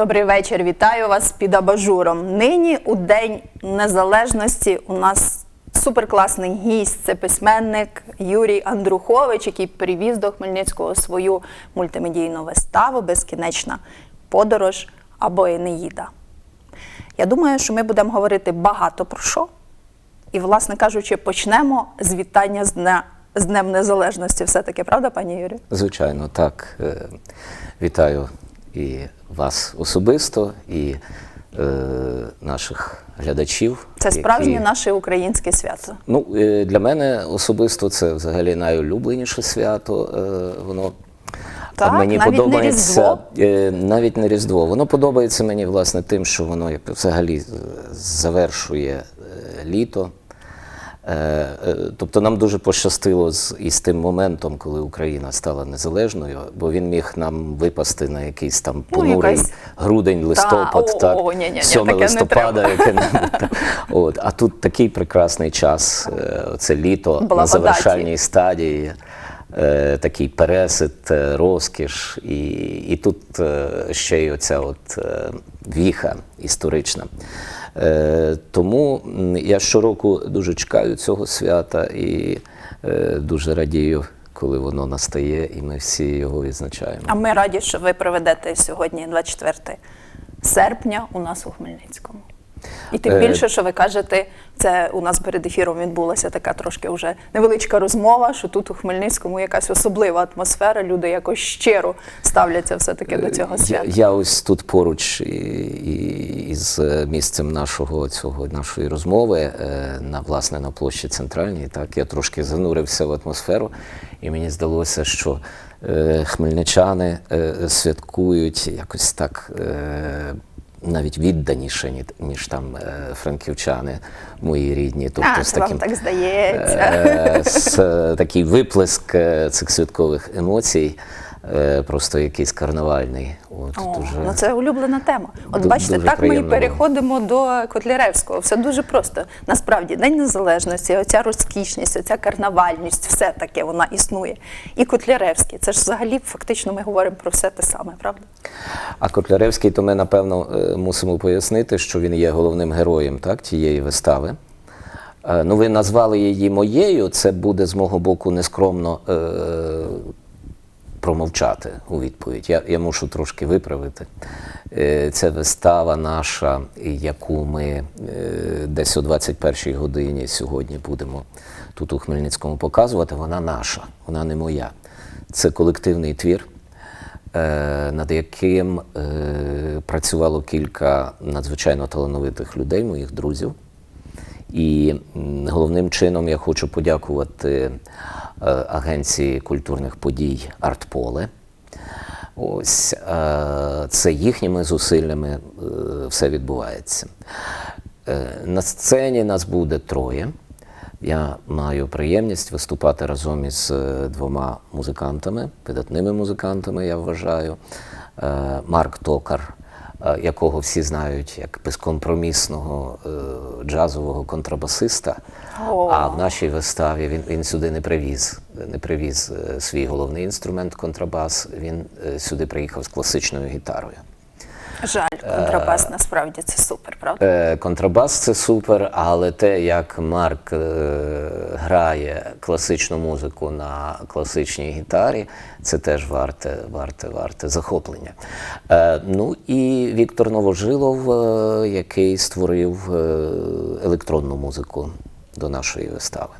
Добрий вечір, вітаю вас під абажуром. Нині у День Незалежності у нас суперкласний гість. Це письменник Юрій Андрухович, який привіз до Хмельницького свою мультимедійну виставу Безкінечна подорож або Енеїда. Я думаю, що ми будемо говорити багато про що. І, власне кажучи, почнемо з вітання з, дня, з Днем Незалежності. Все-таки, правда, пані Юрію? Звичайно, так. Е, Вітаю і вас особисто, і е, наших глядачів. Це справжнє які- наше українське свято. Ну, е, для мене особисто це взагалі найулюбленіше свято. Е, Воно Так, мені навіть не подобається Різдво? е, навіть не Різдво. Воно подобається мені власне тим, що воно взагалі завершує е, літо. Е, е, Тобто нам дуже пощастило з із тим моментом, коли Україна стала незалежною, бо він міг нам випасти на якийсь там понурий Ну, якась- грудень, листопад, о, так, о, ні-ні-ні, 7 таке листопада, яке От, а тут такий прекрасний час, е, це літо на завершальній стадії, такий пересит, розкіш, і, і тут ще й оця от віха історична. Е, Тому я щороку дуже чекаю цього свята і е, дуже радію, коли воно настає, і ми всі його відзначаємо. А ми раді, що ви проведете сьогодні, 24 серпня, у нас у Хмельницькому. І тим Е, більше, що ви кажете, це у нас перед ефіром відбулася така трошки вже невеличка розмова, що тут у Хмельницькому якась особлива атмосфера, люди якось щиро ставляться все-таки до цього свята. я ось тут поруч із е, місцем нашого цього нашої розмови е, на власне на площі центральній. Так я трошки занурився в атмосферу, і мені здалося, що е, хмельничани е, святкують якось так. Навіть відданіше, ніж, ніж там е, франківчани, мої рідні. Тобто А, з таким, вам так здається. е, з, е, такий виплеск цих святкових емоцій, просто якийсь карнавальний. От, О, дуже... ну це улюблена тема. От бачите, так ми і переходимо до Котляревського. Все дуже просто. Насправді, День Незалежності, оця розкішність, оця карнавальність, все таке вона існує. І Котляревський. Це ж взагалі фактично ми говоримо про все те саме, правда? А Котляревський, то ми напевно е, мусимо пояснити, що він є головним героєм так, тієї вистави. Е, Ну, ви назвали її моєю, це буде з мого боку нескромно е, промовчати у відповідь. Я, я мушу трошки виправити. Е, Це вистава наша, яку ми е, десь о 21-й годині сьогодні будемо тут у Хмельницькому показувати. Вона наша, вона не моя. Це колективний твір е, над яким працювало кілька надзвичайно талановитих людей, моїх друзів. І головним чином я хочу подякувати Агенції культурних подій Артполе. Ось е, це їхніми зусиллями е, все відбувається. Е, На сцені нас буде троє. Я маю приємність виступати разом із е, двома музикантами, видатними музикантами, я вважаю. Е, Марк Токар, е, якого всі знають як безкомпромісного е, джазового контрабасиста. О. А в нашій виставі він, він сюди не привіз, не привіз е, свій головний інструмент контрабас. Він е, сюди приїхав з класичною гітарою. Жаль, контрабас насправді це супер, правда? Е, Контрабас це супер, але те, як Марк е, грає класичну музику на класичній гітарі, це теж варте, варте, варте захоплення. Е, ну і Віктор Новожилов, е, який створив е, електронну музику до нашої вистави.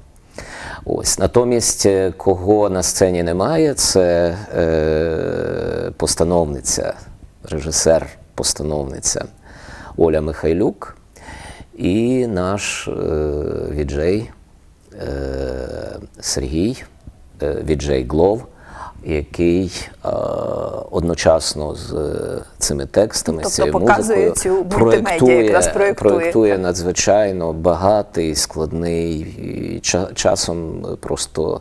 Ось натомість, е, кого на сцені немає, це е, постановниця, режисер, постановниця Оля Михайлюк і наш е, віджей е, Сергій, е, віджей Глов, який е, одночасно з е, цими текстами, з Тобто цією показує музикою цю мультимедіа, якраз проєктує. проєктує надзвичайно багатий, складний, і часом просто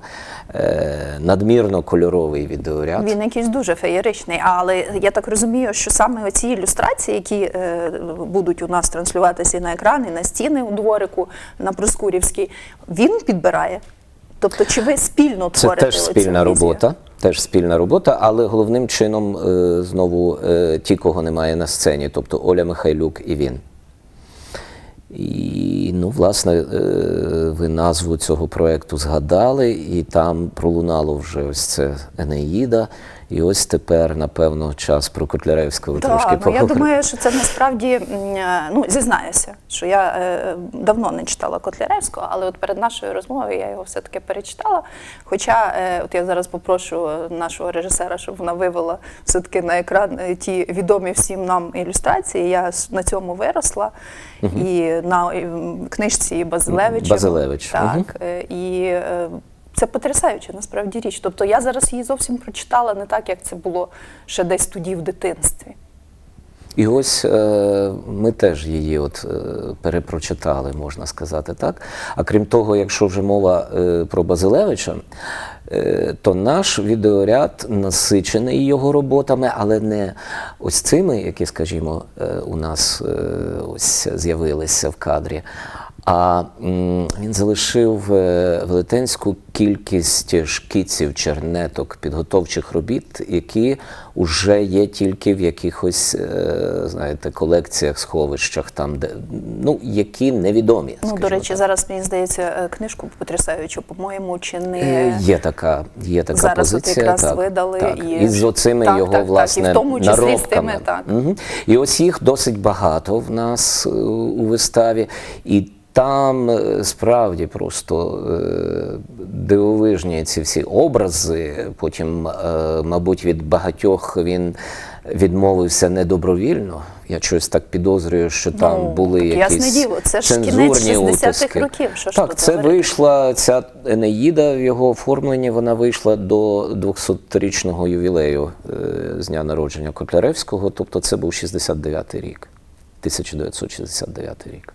е, надмірно кольоровий відеоряд. Він якийсь дуже феєричний, але я так розумію, що саме оці ілюстрації, які е, будуть у нас транслюватися і на екран, і на стіни у дворику на Проскурівській, він підбирає. Тобто, чи ви спільно Це творите теж оцю спільна візію? робота. Теж спільна робота, але головним чином е, знову е, ті, кого немає на сцені, тобто Оля Михайлюк і він. І, ну, власне, е, ви назву цього проєкту згадали, і там пролунало вже ось це Енеїда. І ось тепер, напевно, час про Котляревського трошки Так, ну, я думаю, що це насправді е, ну зізнаюся, що я е, давно не читала Котляревського, але от перед нашою розмовою я його все-таки перечитала. Хоча, е, от я зараз попрошу нашого режисера, щоб вона вивела все-таки на екран е, ті відомі всім нам ілюстрації. Я на цьому виросла. І на книжці Базилевича. Базилевич, Так. Е, І е, це потрясаюча насправді річ. Тобто я зараз її зовсім прочитала не так, як це було ще десь тоді в дитинстві. І ось е, ми теж її от е, перепрочитали, можна сказати так. А крім того, якщо вже мова е, про Базилевича, то наш відеоряд насичений його роботами, але не ось цими, які, скажімо, у нас ось з'явилися в кадрі. А він залишив е, велетенську кількість шкіців, чернеток, підготовчих робіт, які вже є тільки в якихось, е, знаєте, колекціях, сховищах, там, де ну які невідомі. Ну, до речі, так. зараз мені здається е, книжку потрясаючу, по-моєму, чи не Є така, є така Зараз от позиція. якраз так, видали так. і- І з оцими Так, його так, так, і в тому числі з тими, так. Мгм. І ось їх досить багато в нас у виставі. І там е, справді просто е, дивовижні ці всі образи. Потім, е, мабуть, від багатьох він відмовився недобровільно. Я щось так підозрюю, що там Ну, були так якісь ясне діло, це ж кінець цензурні 60-х утиски. років, що так, це говорити? вийшла ця Енеїда в його оформленні. Вона вийшла до 200-річного ювілею з дня народження Котляревського. Тобто це був 69-й рік, 1969 рік.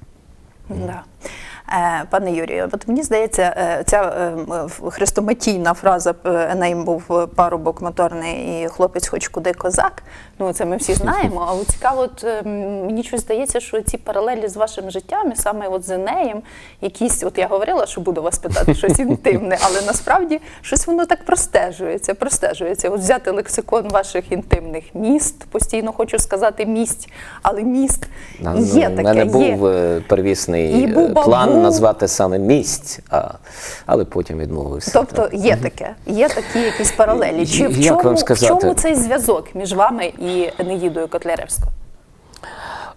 Да. Е, Пане Юрію, от мені здається, е, ця е, хрестоматійна фраза «Енейм Еней був парубок моторний і хлопець хоч куди козак. Ну це ми всі знаємо. Але цікаво, от, е, мені щось здається, що ці паралелі з вашим життям, і саме от з Енеєм, якісь, от я говорила, що буду вас питати щось інтимне, але насправді щось воно так простежується, простежується. От взяти лексикон ваших інтимних міст, постійно хочу сказати місць, але міст На- є ну, таке. У мене є. був е, первісний е, був план бабу. назвати саме місць, а, але потім відмовився. Тобто є таке, є такі якісь паралелі. Чи в чому, вам в чому цей зв'язок між вами і Енеїдою Котляревською?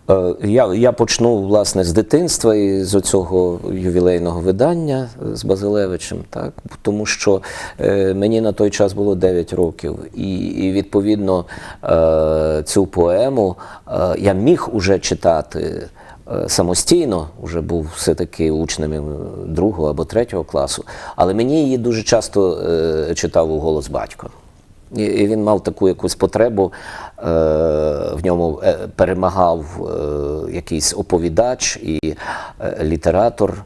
Е, Я, я почну власне з дитинства і з оцього ювілейного видання з Базилевичем, так тому що е, мені на той час було 9 років, і, і відповідно е, цю поему е, я міг уже читати. е, Самостійно вже був все-таки учнем другого або третього класу, але мені її дуже часто е, читав у голос батько. І, він мав таку якусь потребу, е, в ньому е, перемагав е, якийсь оповідач і літератор,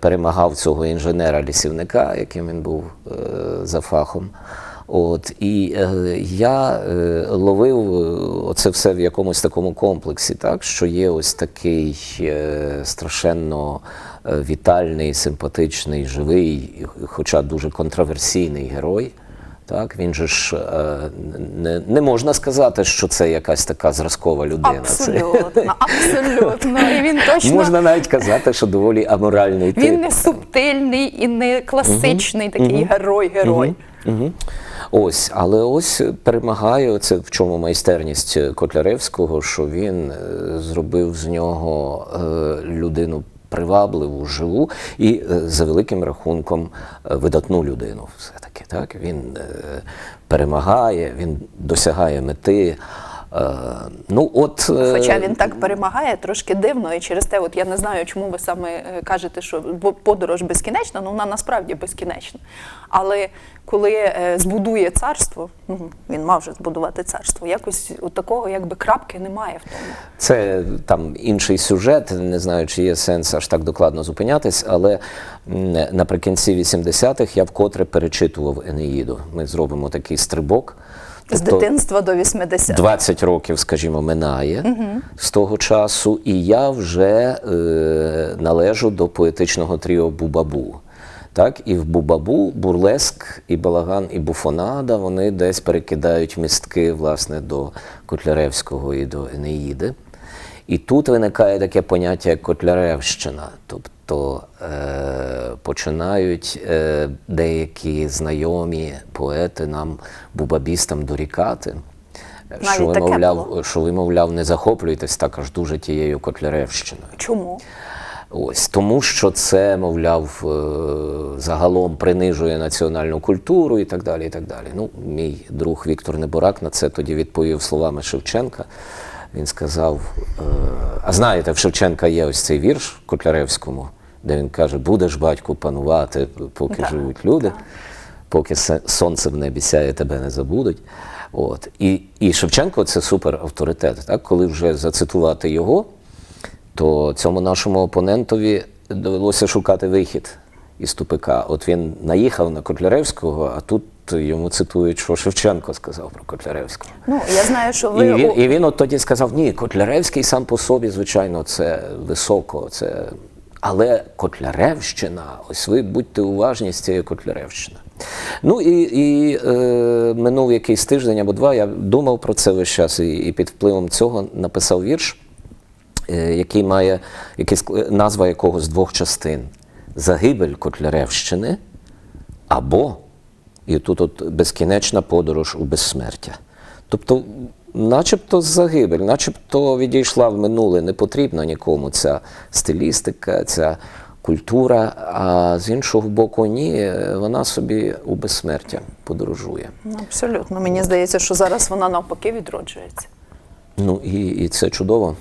перемагав цього інженера-лісівника, яким він був за фахом. От, і я ловив е, оце все в якомусь такому комплексі, так, що є ось такий страшенно вітальний, симпатичний, живий, хоча дуже контроверсійний герой. Так, він же ж е, не, не можна сказати, що це якась така зразкова людина. Абсолютно, абсолютно. І він точно можна навіть казати, що доволі аморальний тип. він не субтильний і не класичний такий герой-герой. Угу. Ось, але ось перемагає це в чому майстерність Котляревського, що він е, зробив з нього е, людину привабливу, живу і е, за великим рахунком видатну людину. Так він е, перемагає, він досягає мети. Е, ну, от, е, Хоча він так перемагає, трошки дивно, і через те, от я не знаю, чому ви саме е, кажете, що подорож безкінечна, ну вона насправді безкінечна. Але коли збудує царство, ну він мав вже збудувати царство, якось от такого якби крапки немає в тому. Це там інший сюжет. Не знаю, чи є сенс аж так докладно зупинятись, але наприкінці 80-х я вкотре перечитував Енеїду. Ми зробимо такий стрибок. З Тобто дитинства до 80 20 років, скажімо, минає з того часу, і я вже е, належу до поетичного тріо Бубабу. Так, і в Бубабу, бурлеск, і балаган, і буфонада вони десь перекидають містки власне до Котляревського і до Енеїди. І тут виникає таке поняття як Котляревщина. Тобто е, починають е, деякі знайомі поети нам, бубабістам, дорікати. Навіть Що ви, мовляв, було. що ви, мовляв, не захоплюєтесь так аж дуже тією Котляревщиною. Чому? Ось тому, що це, мовляв, е, загалом принижує національну культуру і так далі. І так далі. Ну, мій друг Віктор Неборак на це тоді відповів словами Шевченка. Він сказав: е, а знаєте, в Шевченка є ось цей вірш Котляревському, де він каже: будеш батьку панувати, поки Так, живуть люди, поки сонце в небі сяє, тебе не забудуть. От. І, і Шевченко це супер авторитет. Так? Коли вже зацитувати його, то цьому нашому опонентові довелося шукати вихід із тупика. От він наїхав на Котляревського, а тут йому цитують, що Шевченко сказав про Котляревського. Ну, я знаю, що ви І він, і він от тоді сказав: ні, Котляревський сам по собі, звичайно, це високо, це. Але Котляревщина, ось ви будьте уважні з цією Котляревщиною. Ну і, і е, минув якийсь тиждень або два, я думав про це весь час, і, і під впливом цього написав вірш, е, який має який, назва якого з двох частин: Загибель Котляревщини або і тут от безкінечна подорож у безсмертя. Тобто, начебто загибель, начебто відійшла в минуле, не потрібна нікому ця стилістика, ця культура, а з іншого боку, ні, вона собі у безсмертя подорожує. Абсолютно. Мені здається, що зараз вона навпаки відроджується. Ну і, і це чудово.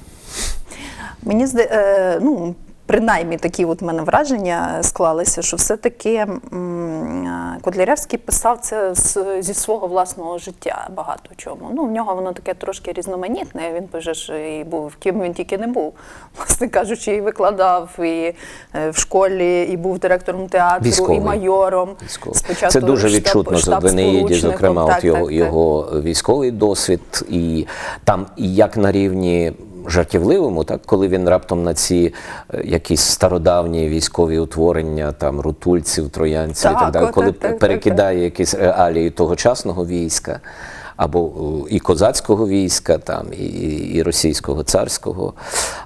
Мені зда... е, ну, принаймні такі от в мене враження склалися, що все-таки е, Котляревський писав це з, зі свого власного життя багато чому. Ну, в нього воно таке трошки різноманітне. Він пише, що і був ким він тільки не був. Власне кажучи, і викладав, і е, в школі, і був директором театру, Військовий. і майором. Військовий. Спочатку Це дуже штаб- відчутно штаб в Енеїді, сполучником. зокрема, Так, от його, так, так. його військовий досвід, і там і як на рівні жартівливому, так коли він раптом на ці е, якісь стародавні військові утворення, там рутульців, троянців і Так, так далі, коли так, так, так, перекидає якісь реалії тогочасного війська. Або і козацького війська, там, і, і російського царського,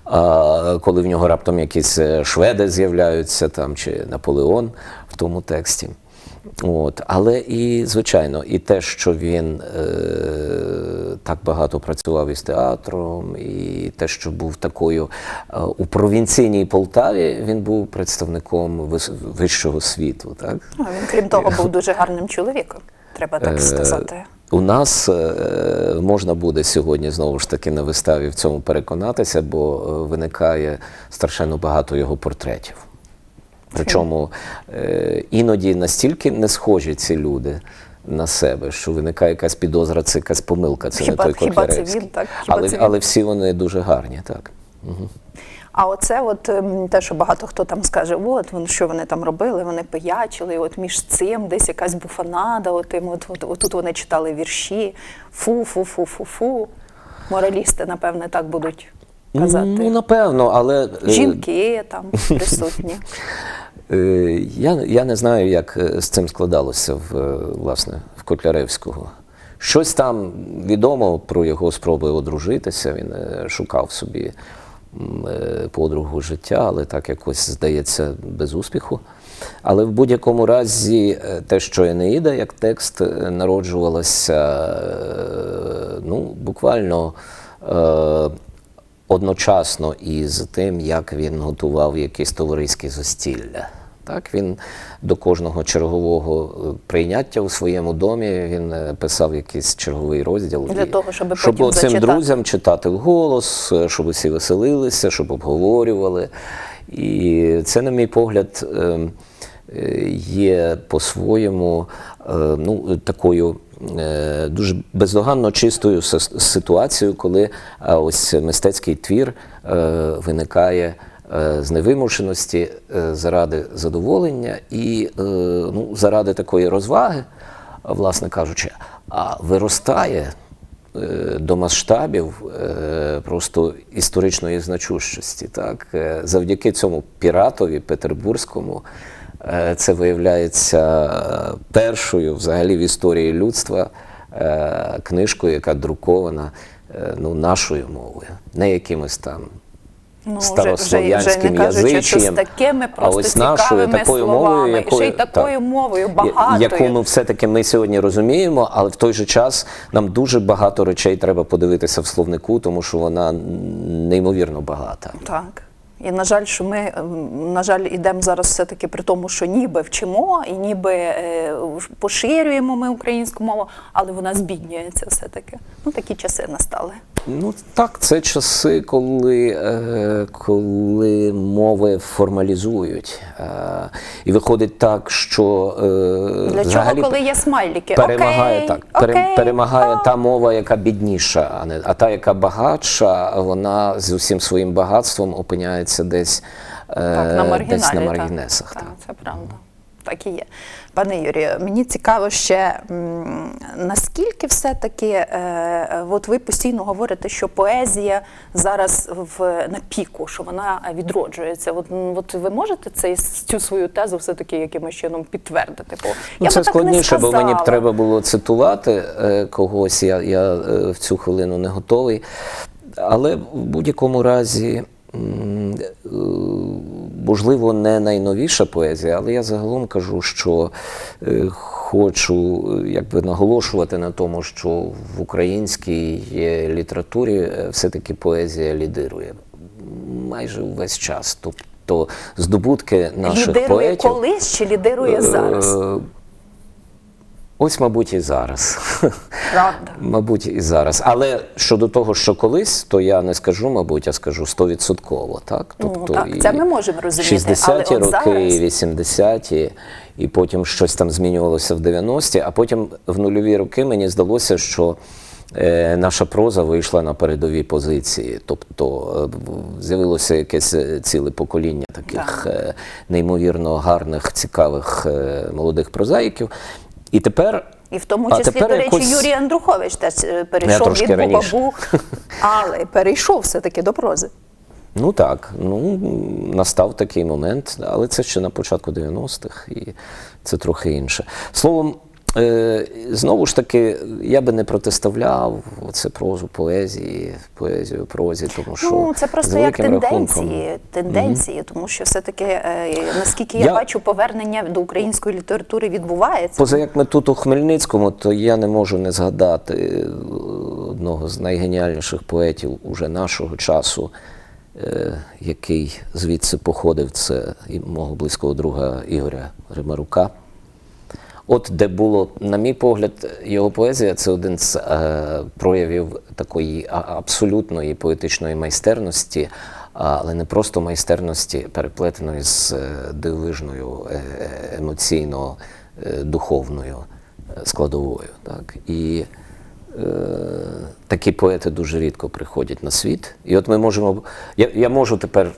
а, коли в нього раптом якісь е, шведи з'являються, там, чи Наполеон в тому тексті. От. Але і, звичайно, і те, що він е, так багато працював із театром, і те, що був такою е, у провінційній Полтаві, він був представником вищого світу. Так? Ну, він, крім того, був дуже гарним чоловіком, треба так Е, сказати. У нас е, можна буде сьогодні знову ж таки на виставі в цьому переконатися, бо е, виникає страшенно багато його портретів. Причому е, іноді настільки не схожі ці люди на себе, що виникає якась підозра, це якась помилка, це Хіба- не той хіба це він, так? Хіба Але, це він? але всі вони дуже гарні, так. А оце, от ем, те, що багато хто там скаже, от що вони там робили, вони пиячили, от між цим десь якась буфанада, от, от, от, от тут вони читали вірші, фу, фу, фу, фу, фу. Моралісти, напевне, так будуть казати. Ну, напевно, але. е, Жінки там присутні. Е, Я, я не знаю, як е, з цим складалося в, е, власне, в Котляревського. Щось там відомо про його спроби одружитися. Він шукав собі подругу життя, але так якось здається без успіху. Але в будь-якому разі, те, що Енеїда як текст народжувалася, е, ну, буквально. е, одночасно із тим, як він готував якісь товариські застілля. Так, він до кожного чергового е, прийняття у своєму домі він е, писав якийсь черговий розділ. Для І того, щоби щоб потім цим зачитати. друзям читати вголос, е, щоб усі веселилися, щоб обговорювали. І це, на мій погляд, є по-своєму ну, такою дуже бездоганно чистою ситуацією, коли ось мистецький твір виникає з невимушеності е, заради задоволення і е, ну, заради такої розваги, власне кажучи, а виростає е, до масштабів е, просто історичної значущості. Так? Е, Завдяки цьому піратові Петербурзькому Е, Це виявляється е, першою взагалі в історії людства е, книжкою, яка друкована е, ну, нашою мовою, не якимось там Ну, старослов'янським такими а ось нашою такою мовою, і ще й такою так, мовою багатою. яку ми все-таки ми сьогодні розуміємо, але в той же час нам дуже багато речей треба подивитися в словнику, тому що вона неймовірно багата. Так. І на жаль, що ми на жаль ідемо зараз все-таки при тому, що ніби вчимо і ніби е, поширюємо ми українську мову, але вона збіднюється все-таки. Ну такі часи настали. Ну так, це часи, коли, е, коли мови формалізують. Е, і виходить так, що е, Для взагалі чого, коли є смайліки? перемагає окей, так. окей, перемагає та мова, яка бідніша, а не а та, яка багатша, вона з усім своїм багатством опиняється десь, Так, на маргіналі. десь на так. маргінесах. Так, Так. це правда. Так і є. Пане Юрію, мені цікаво ще, наскільки все-таки, е, от ви постійно говорите, що поезія зараз в, на піку, що вона відроджується. От, от ви можете цей, цю свою тезу все-таки якимось чином підтвердити? Бо Ну, я це складніше, бо мені б треба було цитувати е, когось. Я, я е, в цю хвилину не готовий. Але в будь-якому разі, можливо, не найновіша поезія, але я загалом кажу, що е, хочу е, якби наголошувати на тому, що в українській е, літературі все-таки поезія лідирує майже увесь час. Тобто здобутки наших Лідирує поетів. колись чи лідирує зараз? Ось, мабуть, і зараз. Правда. Мабуть, і зараз. Але щодо того, що колись, то я не скажу, мабуть, я скажу стовідсотково. Так? Ну, так, це ми можемо розуміти, 60-ті роки, зараз- 80-ті, і потім щось там змінювалося в 90-ті, а потім в нульові роки мені здалося, що е, наша проза вийшла на передові позиції. Тобто е, з'явилося якесь е, ціле покоління таких е, неймовірно гарних, цікавих молодих прозаїків. І тепер. І в тому числі, тепер до речі, якось- Юрій Андрухович теж е, перейшов від. Бубабу, але перейшов все-таки до прози. Ну так, ну настав такий момент, але це ще на початку 90-х, і це трохи інше. Словом, знову ж таки, я би не протиставляв це прозу поезії, поезію прозі, тому що Ну, це просто як тенденції, рахунком- тенденції, тому що все-таки, е, наскільки я, Я- бачу, повернення до української літератури відбувається. Поза як ми тут у Хмельницькому, то я не можу не згадати е, одного з найгеніальніших поетів уже нашого часу, е, який звідси походив, це мого близького друга Ігоря Римарука. От де було, на мій погляд, його поезія це один з е, проявів такої абсолютної поетичної майстерності, але не просто майстерності, переплетеної з е, дивовижною е, емоційно е, духовною складовою. Так? І е, такі поети дуже рідко приходять на світ. І от ми можемо. Я, я можу тепер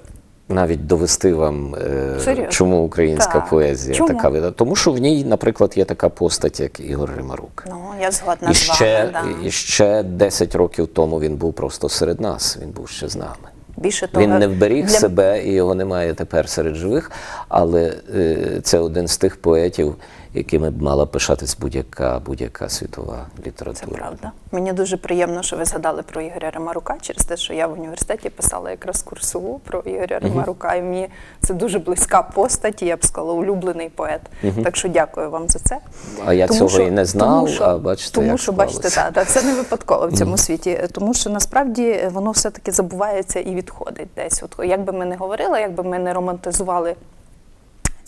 навіть довести вам, е, Серйозно? чому українська Так. поезія Чому? така вида. Тому що в ній, наприклад, є така постать, як Ігор Римарук. Ну, я згодна І з вами. ще, да. і ще 10 років тому він був просто серед нас, він був ще з нами. Більше того, Він не вберіг для- себе і його немає тепер серед живих, але е, це один з тих поетів, якими б мала пишатись будь-яка будь-яка світова Це література. правда. Мені дуже приємно, що ви згадали про Ігоря Римарука через те, що я в університеті писала якраз курсову про Ігоря Римарука, і мені це дуже близька постать, я б сказала, улюблений поет. Так що дякую вам за це. А я цього і не знав, тому що, а бачите, тому як що бачите, та, та, це не випадково в цьому світі, тому що насправді воно все-таки забувається і відходить десь. От як би ми не говорили, як би ми не романтизували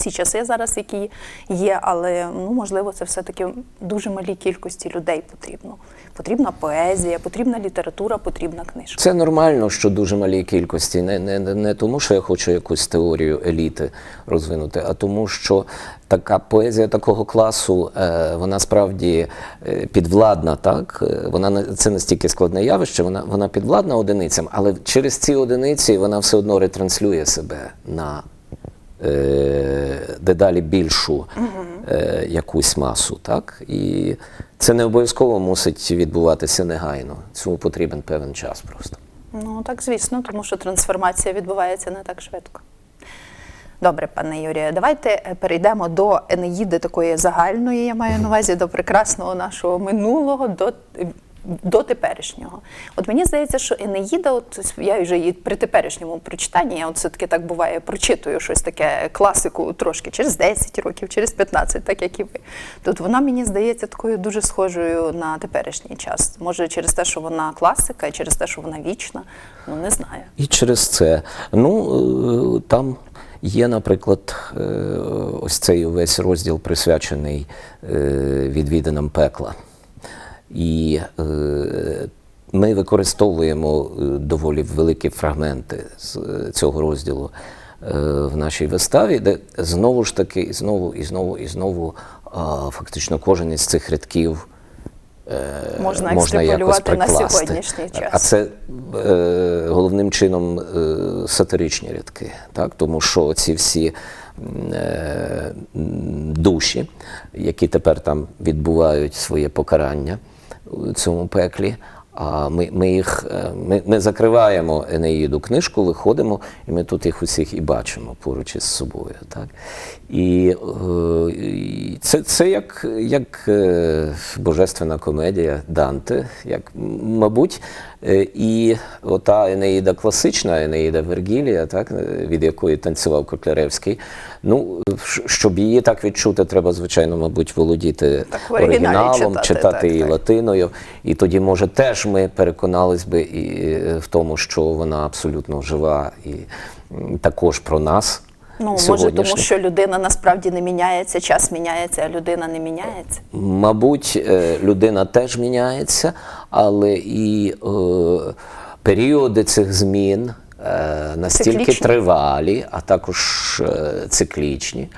ці часи зараз, які є, але ну можливо, це все-таки дуже малій кількості людей потрібно. Потрібна поезія, потрібна література, потрібна книжка. Це нормально, що дуже малій кількості. Не, не, не- тому, що я хочу якусь теорію еліти розвинути, а тому, що така поезія такого класу, е, вона справді е, підвладна, так? Е, Вона це настільки складне явище, вона, вона підвладна одиницям, але через ці одиниці вона все одно ретранслює себе на дедалі більшу е, якусь масу. Так? І це не обов'язково мусить відбуватися негайно. Цьому потрібен певен час просто. Ну так, звісно, тому що трансформація відбувається не так швидко. Добре, пане Юрію, давайте е, перейдемо до Енеїди такої загальної, я маю на увазі, до прекрасного нашого минулого, до, до теперішнього. От мені здається, що Енеїда, от я вже її при теперішньому прочитанні, я от все-таки так буває, прочитую щось таке класику трошки через 10 років, через 15, так як і ви. Тут вона мені здається такою дуже схожою на теперішній час. Може, через те, що вона класика, і через те, що вона вічна, ну не знаю. І через це. Ну, е, там є, наприклад, е, ось цей увесь розділ присвячений е, відвідинам пекла. І е, ми використовуємо е, доволі великі фрагменти з е, цього розділу в нашій виставі, де знову ж таки, і знову, і знову, і знову фактично кожен із цих рядків Можна можна якось екстраполювати на сьогоднішній час. А це е, головним чином е, сатиричні рядки, так? тому що ці всі е, душі, які тепер там відбувають своє покарання цьому пеклі. А ми, ми їх е, ми, ми закриваємо Енеїду книжку, виходимо, і ми тут їх усіх і бачимо поруч із собою. Так? І, е, це, це як, як е, божественна комедія Данте, як, мабуть, е, і ота Енеїда класична, Енеїда Вергілія, так, від якої танцював Котляревський. Ну, щоб її так відчути, треба, звичайно, мабуть, володіти Так, оригіналом, читати, читати так, її так. латиною. І тоді, може, теж ми переконались би і в тому, що вона абсолютно жива і також про нас. Ну, може, тому що людина насправді не міняється, час міняється, а людина не міняється. Мабуть, е, людина теж міняється, але і е, періоди цих змін е, настільки Циклічні. тривалі, а також е, циклічні,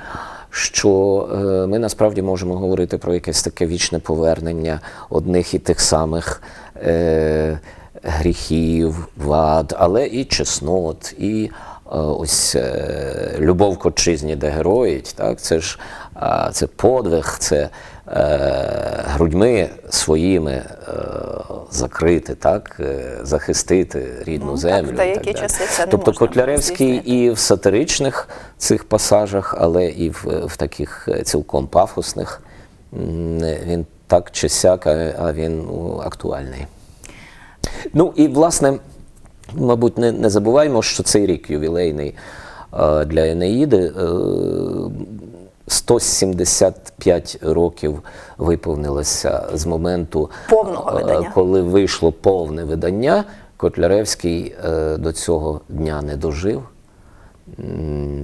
що е, ми насправді можемо говорити про якесь таке вічне повернення одних і тих самих. Е, Гріхів, вад, але і чеснот, і ось е, любов к отчизні, де героїть, так? Це ж це подвиг, це е, грудьми своїми е, закрити, так? е, захистити рідну Ну, землю. і деякі так часи це не тобто можна Котляревський здійснити. і в сатиричних цих пасажах, але і в, в таких е, цілком пафосних. Він так чи сяк, а а він ну, актуальний. Ну і власне, мабуть, не, не забуваємо, що цей рік ювілейний е, для Енеїди. Е, 175 років виповнилося з моменту, Повного е, видання. коли вийшло повне видання. Котляревський е, до цього дня не дожив.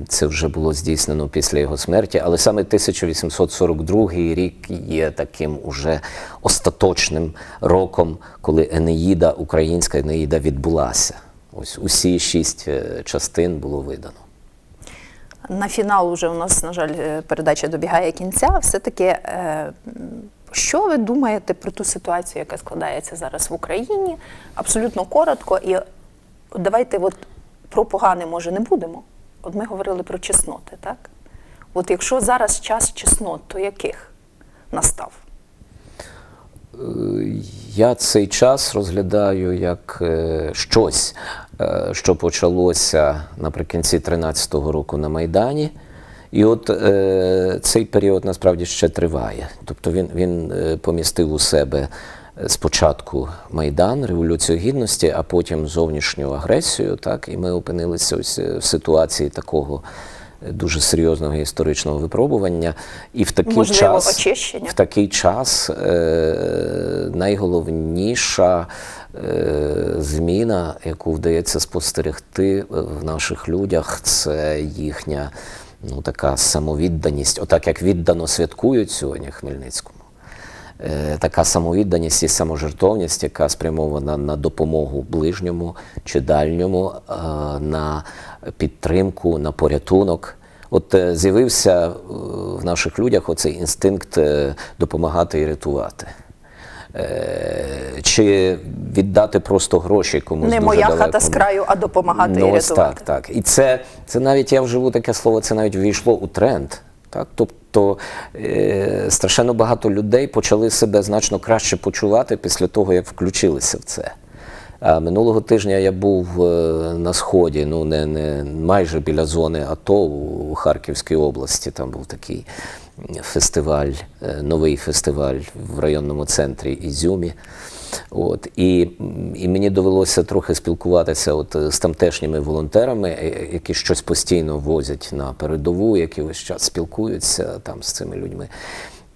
Це вже було здійснено після його смерті, але саме 1842 рік є таким уже остаточним роком, коли Енеїда, українська Енеїда відбулася. Ось усі шість е, частин було видано. На фінал уже у нас, на жаль, е, передача добігає кінця. Все-таки, е, що ви думаєте про ту ситуацію, яка складається зараз в Україні? Абсолютно коротко. І давайте от про погане, може, не будемо. От ми говорили про чесноти, так? От якщо зараз час чеснот, то яких настав? Е, Я цей час розглядаю як е, щось, е, що почалося наприкінці 13-го року на Майдані. І от е, цей період насправді ще триває. Тобто він, він помістив у себе спочатку Майдан, Революцію Гідності, а потім зовнішню агресію. Так, і ми опинилися ось е, в ситуації такого е, дуже серйозного історичного випробування. І в такий Можливо, час очищення? в такий час е, найголовніша е, зміна, яку вдається спостерегти в наших людях, це їхня ну, така самовідданість, отак як віддано святкують сьогодні Хмельницькому. Е, Така самовідданість і саможертовність, яка спрямована на допомогу ближньому чи дальньому, е, на підтримку, на порятунок. От е, з'явився в наших людях оцей інстинкт допомагати і рятувати. Чи віддати просто гроші комусь Не дуже моя хата далекому. з краю, а допомагати ну, і ось рятувати. Так, так. І це, це навіть я вживу таке слово, це навіть ввійшло у тренд. Так? Тобто е, страшенно багато людей почали себе значно краще почувати після того, як включилися в це. А минулого тижня я був е, на сході, ну не, не майже біля зони АТО у Харківській області. Там був такий фестиваль, е, новий фестиваль в районному центрі Ізюмі. От, і, і мені довелося трохи спілкуватися от е, з тамтешніми волонтерами, е, які щось постійно возять на передову, які весь час спілкуються там з цими людьми.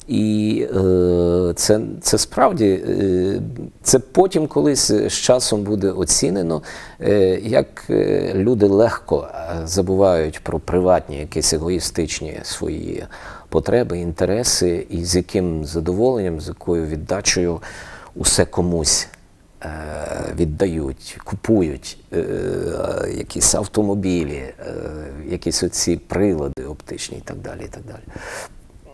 І е, це, це справді е, це потім колись з часом буде оцінено, е, як е, люди легко е, забувають про приватні, якісь егоїстичні свої потреби, інтереси, і з яким задоволенням, з якою віддачею усе комусь е, віддають, купують е, якісь автомобілі, е, якісь оці прилади оптичні і так далі. І так далі.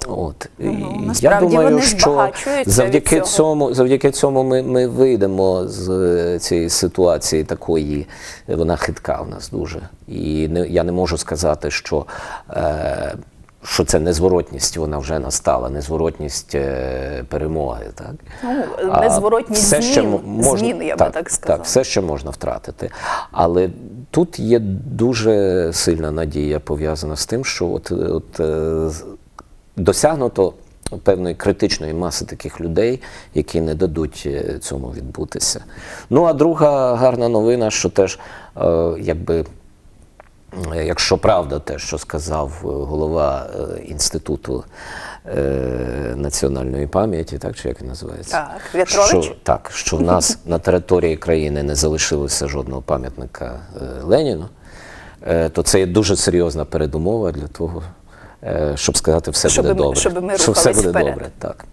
От. Ну, вони збагачуються від завдяки цього. цьому, завдяки цьому ми, ми вийдемо з е, цієї ситуації такої, е, вона хитка в нас дуже. І не, я не можу сказати, що, е, що це незворотність, вона вже настала, незворотність е, перемоги. Так? Ну, незворотність все змін, м- можна, змін, я би так сказала. Так, все ще можна втратити. Але тут є дуже сильна надія пов'язана з тим, що от, от, е, досягнуто певної критичної маси таких людей, які не дадуть е, цьому відбутися. Ну а друга гарна новина, що теж е, якби. Е, Якщо правда те, що сказав е, голова е, інституту національної пам'яті, так чи як він називається? Так, В'ятрович? Що, так, що в нас на території країни не залишилося жодного пам'ятника Леніну, то це є дуже серйозна передумова для того, щоб сказати, все Щоби буде ми- добре. щоби ми що все буде вперед. добре. Так.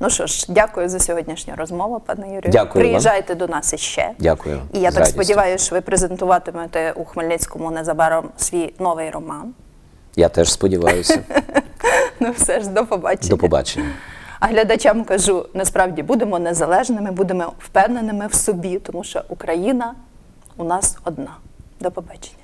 Ну що ж, дякую за сьогоднішню розмову, пане Юрію. Дякую Приїжджайте вам. до нас іще. Дякую. І я так сподіваюся, що ви презентуватимете у Хмельницькому незабаром свій новий роман. Я теж сподіваюся. ну все ж, до побачення. До побачення. А глядачам кажу: насправді будемо незалежними, будемо впевненими в собі, тому що Україна у нас одна. До побачення.